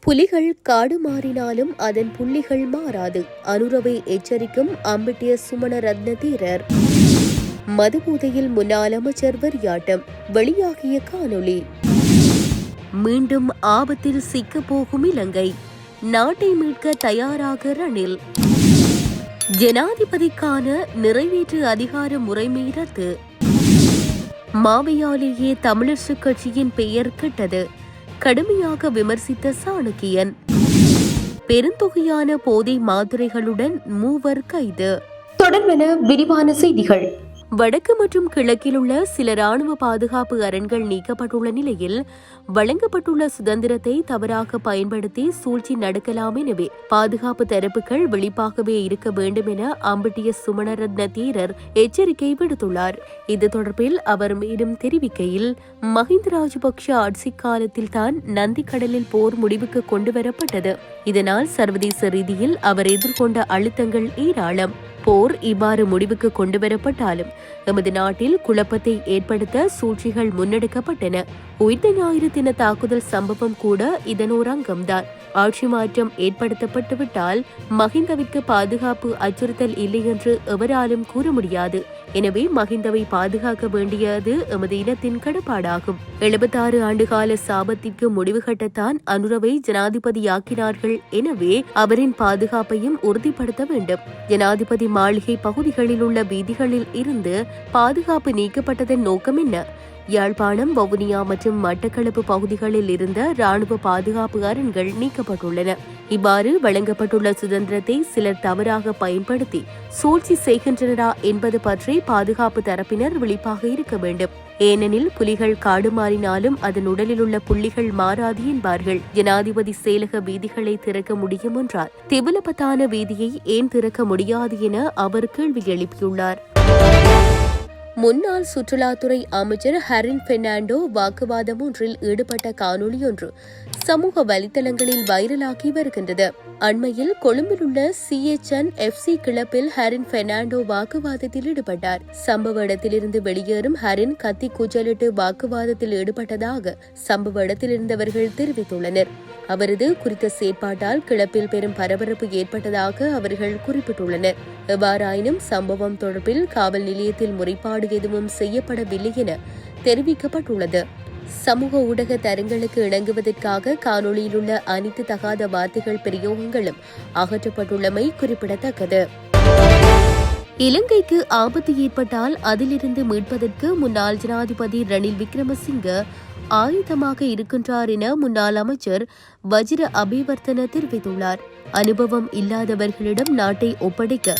புலிகள் காடு மாறினாலும் அதன் புள்ளிகள் மாறாது. அனுரவை எச்சரிக்கும் அம்பிட்டிய சுமண ரத்ன தீரர். மதுபூதையில் முன்னாள் அமைச்சர் வரியாட்டம் வெளியாகிய காணொளி. மீண்டும் ஆபத்தில் சிக்கப் போகும் இலங்கை. நாட்டை மீட்க தயாராக ரணில். ஜனாதிபதிக்கான நிறைவேற்று அதிகார முறைமை ரத்து மாவையாலேயே தமிழரசு கட்சியின் பெயர் கெட்டது. கடுமையாக விமர்சித்த சாணக்கியன். பெருந்தொகையான போதை மாத்திரைகளுடன் மூவர் கைது. தொடர்பென விரிவான செய்திகள். வடக்கு மற்றும் கிழக்கில் உள்ள சில ராணுவ பாதுகாப்பு அரண்கள் நீக்கப்பட்டுள்ள நிலையில் வழங்கப்பட்டுள்ள சுதந்திரத்தை தவறாக பயன்படுத்தி சூழ்ச்சி நடக்கலாம் எனவே பாதுகாப்பு தரப்புகள் வெளிப்பாகவே இருக்க வேண்டும் என அம்பட்டிய சுமணரத்ன தீரர் எச்சரிக்கை விடுத்துள்ளார். இது தொடர்பில் அவர் மேலும் தெரிவிக்கையில் மஹிந்த ராஜபக்ஷ ஆட்சி காலத்தில் தான் நந்திக்கடலில் போர் முடிவுக்கு கொண்டுவரப்பட்டது. இதனால் சர்வதேச ரீதியில் அவர் எதிர்கொண்ட அழுத்தங்கள் ஏராளம். போர் இவ்வாறு முடிவுக்கு கொண்டுவரப்பட்டாலும் எமது நாட்டில் குழப்பத்தை ஏற்படுத்த சூழ்ச்சிகள் முன்னெடுக்கப்பட்டன. உயிர்த்த ஞாயிறு தின தாக்குதல் சம்பவம் கூட இதன் அங்கம்தான் ஆட்சி மாற்றம் ஏற்படுத்தப்பட்டுவிட்டால் மஹிந்தவிற்கு பாதுகாப்பு அச்சுறுத்தல் இல்லை என்று எவராலும் கூற முடியாது. எனவே மஹிந்தவை பாதுகாக்க வேண்டியது எமது இனத்தின் கடப்பாடாகும். எழுபத்தாறு ஆண்டுகால சாபத்திற்கு முடிவு கட்டத்தான் அனுரவை ஜனாதிபதியாக்கினார்கள் எனவே அவரின் பாதுகாப்பையும் உறுதிப்படுத்த வேண்டும். ஜனாதிபதி மாளிகை பகுதிகளில் உள்ள வீதிகளில் இருந்து பாதுகாப்பு நீக்கப்பட்டதன் நோக்கம் என்ன? யாழ்ப்பாணம் வவுனியா மற்றும் மட்டக்களப்பு பகுதிகளில் இருந்த ராணுவ பாதுகாப்பு அரண்கள் நீக்கப்பட்டுள்ளன இவ்வாறு வழங்கப்பட்டுள்ள சுதந்திரத்தை சிலர் தவறாக பயன்படுத்தி சூழ்ச்சி செய்கின்றனரா என்பது பற்றி பாதுகாப்பு தரப்பினர் விழிப்பாக இருக்க வேண்டும். ஏனெனில் புலிகள் காடு மாறினாலும் அதன் உடலில் உள்ள புள்ளிகள் மாறாது என்பார்கள். ஜனாதிபதி செயலக வீதிகளை திறக்க முடியும் என்றார். திபுலபத்தான வீதியை ஏன் திறக்க முடியாது என அவர் கேள்வி எழுப்பியுள்ளார். முன்னாள் சுற்றுலாத்துறை அமைச்சர் ஹரின் பெர்னாண்டோ வாக்குவாதம் ஒன்றில் ஈடுபட்ட காணொலியொன்று சமூக வலைதளங்களில் வைரலாகி வருகின்றது. அண்மையில் கொழும்பில் உள்ள சிஎச்என் எஃப்சி கிளப்பில் ஹரின் பெர்னாண்டோ வாக்குவாதத்தில் ஈடுபட்டார். சம்பவ இடத்திலிருந்து வெளியேறும் ஹரின் கத்தி கூச்சலிட்டு வாக்குவாதத்தில் ஈடுபட்டதாக சம்பவ இடத்தில் இருந்தவர்கள் தெரிவித்துள்ளனர். அவரது குறித்த செயற்பாட்டால் கிளப்பில் பெரும் பரபரப்பு ஏற்பட்டதாக அவர்கள் குறிப்பிட்டுள்ளனர். எவ்வாறாயினும் சம்பவம் தொடர்பில் காவல் நிலையத்தில் முறைப்பாடு எதுவும் செய்யப்படவில்லை என தெரிவிக்கப்பட்டுள்ளது. சமூக ஊடக தரங்களுக்கு இணங்குவதற்காக காணொளியில் உள்ள அனைத்து தகாத வார்த்தைகள் பிரயோகங்களும் அகற்றப்பட்டுள்ளமை குறிப்பிடத்தக்கது. இலங்கைக்கு ஆபத்து ஏற்பட்டால் அதிலிருந்து மீட்பதற்கு முன்னாள் ஜனாதிபதி ரணில் விக்ரமசிங்க ஆயுதமாக இருக்கின்றார் என முன்னாள் அமைச்சர் வஜிர அபிவர்த்தன தெரிவித்துள்ளார். அனுபவம் இல்லாதவர்களிடம் நாட்டை ஒப்படைக்க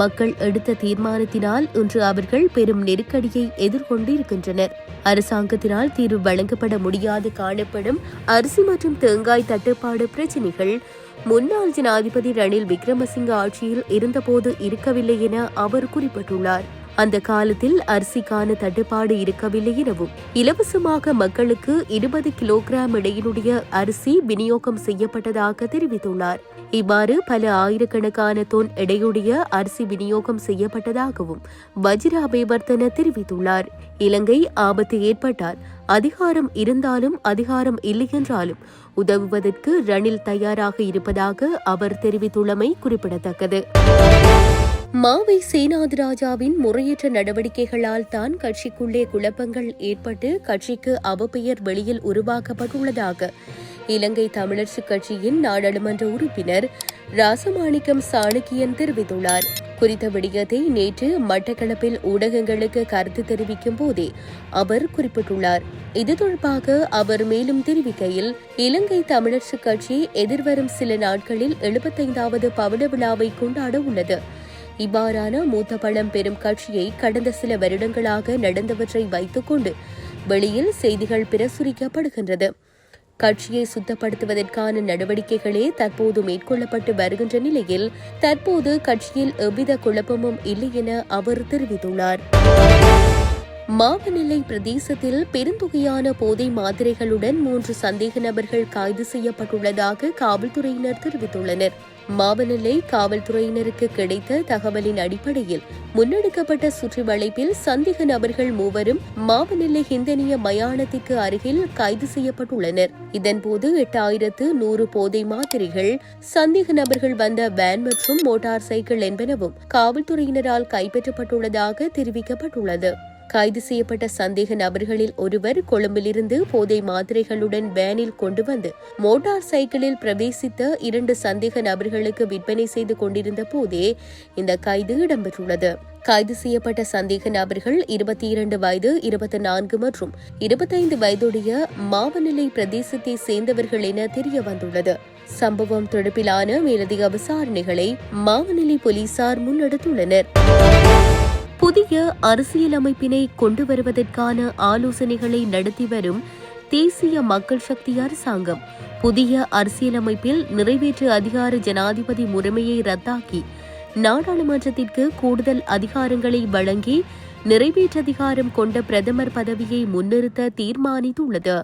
மக்கள் எடுத்த தீர்மானத்தினால் இன்று அவர்கள் பெரும் நெருக்கடியை எதிர்கொண்டிருக்கின்றனர். அரசாங்கத்தினால் தீர்வு வழங்கப்பட முடியாது காணப்படும் அரிசி மற்றும் தேங்காய் தட்டுப்பாடு பிரச்சினைகள் முன்னாள் ஜனாதிபதி ரணில் விக்ரமசிங்க ஆட்சியில் இருந்தபோது இருக்கவில்லை என அவர் குறிப்பிட்டுள்ளார். அந்த காலத்தில் அரிசிக்கான தட்டுப்பாடு இருக்கவில்லை எனவும் இலவசமாக மக்களுக்கு இருபது கிலோகிராம் இடையினுடைய அரிசி விநியோகம் செய்யப்பட்டதாக தெரிவித்துள்ளார். இவ்வாறு பல ஆயிரக்கணக்கான தொன் எடையுடைய அரிசி விநியோகம் செய்யப்பட்டதாகவும் வஜிர அபேவர்த்தன தெரிவித்துள்ளார். இலங்கை ஆபத்து ஏற்பட்டால் அதிகாரம் இருந்தாலும் அதிகாரம் இல்லை என்றாலும் உதவுவதற்கு ரணில் தயாராக இருப்பதாக அவர் தெரிவித்துள்ளமை குறிப்பிடத்தக்கது. மாவை சேனாதிராஜாவின் முறையற்ற நடவடிக்கைகளால் தான் கட்சிக்குள்ளே குழப்பங்கள் ஏற்பட்டு கட்சிக்கு அவப்பெயர் வெளியில் உருவாக்கப்பட்டுள்ளதாக இலங்கை தமிழரசு கட்சியின் நாடாளுமன்ற உறுப்பினர் ராசமாணிக்கம் சாணக்கியன் தெரிவித்துள்ளார். குறித்த விடயத்தை நேற்று மட்டக்களப்பில் ஊடகங்களுக்கு கருத்து தெரிவிக்கும் போதே அவர் குறிப்பிட்டுள்ளார். இது தொடர்பாக அவர் மேலும் தெரிவிக்கையில் இலங்கை தமிழரசு கட்சி எதிர்வரும் சில நாட்களில் எழுபத்தைந்தாவது பவள விழாவை கொண்டாட உள்ளது. இவ்வாறான மூத்த பழம் பெறும் கட்சியை கடந்த சில வருடங்களாக நடந்தவற்றை வைத்துக்கொண்டு வெளியில் செய்திகள் பிரசுரிக்கப்படுகின்றது. கட்சியை சுத்தப்படுத்துவதற்கான நடவடிக்கைகளே தற்போது மேற்கொள்ளப்பட்டு வருகின்ற நிலையில் தற்போது கட்சியில் எவ்வித குழப்பமும் இல்லை என அவர் தெரிவித்துள்ளார். மாவநிலை பிரதேசத்தில் பெருந்தொகையான போதை மாத்திரைகளுடன் மூன்று சந்தேக நபர்கள் கைது செய்யப்பட்டுள்ளதாக காவல்துறையினர் தெரிவித்துள்ளனர். மாவநிலை காவல்துறையினருக்கு கிடைத்த தகவலின் அடிப்படையில் முன்னெடுக்கப்பட்ட சுற்றி வளைப்பில் சந்தேக நபர்கள் மூவரும் மாவநிலை ஹிந்தனிய மயானத்திற்கு அருகில் கைது செய்யப்பட்டுள்ளனர். இதன்போது எட்டாயிரத்து நூறு போதை மாத்திரைகள் சந்தேக நபர்கள் வந்த வேன் மற்றும் மோட்டார் சைக்கிள் என்பனவும் காவல்துறையினரால் கைப்பற்றப்பட்டுள்ளதாக தெரிவிக்கப்பட்டுள்ளது. கைது செய்யப்பட்ட சந்தேக நபர்களில் ஒருவர் கொழும்பிலிருந்து போதை மாத்திரைகளுடன் வேனில் கொண்டு வந்து மோட்டார் சைக்கிளில் பிரவேசித்த இரண்டு சந்தேக நபர்களுக்கு விற்பனை செய்து கொண்டிருந்த போதே இந்த கைது இடம்பெற்றுள்ளது. கைது செய்யப்பட்ட சந்தேக நபர்கள் இருபத்தி இரண்டு வயது இருபத்தி நான்கு மற்றும் இருபத்தைந்து வயதுடைய மாவநிலை பிரதேசத்தை சேர்ந்தவர்கள் என தெரிய வந்துள்ளது சம்பவம் தொடர்பிலான மேலதிக விசாரணைகளை மாவநிலை போலீசார் முன்னெடுத்துள்ளனர். புதிய அரசியலமைப்பினை கொண்டு வருவதற்கான ஆலோசனைகளை நடத்தி வரும் தேசிய மக்கள் சக்தி அரசாங்கம் புதிய அரசியலமைப்பில் நிறைவேற்று அதிகார ஜனாதிபதி முறைமையை ரத்தாக்கி நாடாளுமன்றத்திற்கு கூடுதல் அதிகாரங்களை வழங்கி நிறைவேற்றதிகாரம் கொண்ட பிரதமர் பதவியை முன்னிறுத்த தீர்மானித்துள்ளது.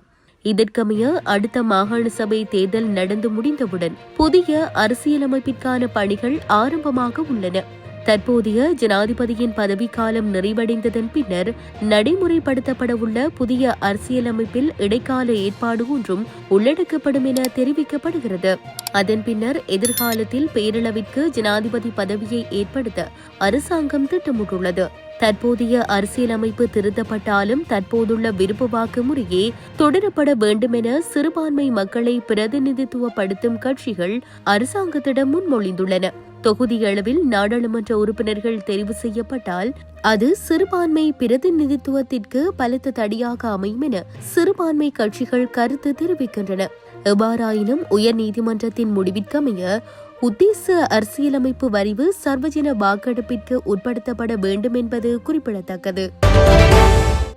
இதற்கமைய அடுத்த மாகாண சபை தேர்தல் நடந்து முடிந்தவுடன் புதிய அரசியலமைப்பிற்கான பணிகள் ஆரம்பமாக உள்ளன. தற்போதைய ஜனாதிபதியின் பதவிக்காலம் நிறைவடைந்ததன் பின்னர் நடைமுறைப்படுத்தப்படவுள்ள புதிய அரசியலமைப்பில் இடைக்கால ஏற்பாடு ஒன்றும் உள்ளடக்கப்படும் என தெரிவிக்கப்படுகிறது. அதன் பின்னர் எதிர்காலத்தில் பேரளவிற்கு ஜனாதிபதி பதவியை ஏற்படுத்த அரசாங்கம் திட்டமிட்டுள்ளது. தற்போதைய அரசியலமைப்பு திருத்தப்பட்டாலும் தற்போதுள்ள விருப்பு வாக்கு முறையே தொடரப்பட வேண்டுமென சிறுபான்மை மக்களை பிரதிநிதித்துவப்படுத்தும் கட்சிகள் அரசாங்கத்திடம் முன்மொழிந்துள்ளன. தொகுதி அளவில் நாடாளுமன்ற உறுப்பினர்கள் தெரிவு செய்யப்பட்டால் அது சிறுபான்மை பிரதிநிதித்துவத்திற்கு பலத்த தடியாக அமையும் என சிறுபான்மை கட்சிகள் கருத்து தெரிவிக்கின்றன. எவ்வாறாயினும் உயர்நீதிமன்றத்தின் முடிவிற்கமைய உத்தேச அரசியலமைப்பு வரிவு சர்வஜன வாக்கெடுப்பிற்கு உட்படுத்தப்பட வேண்டும் என்பது குறிப்பிடத்தக்கது.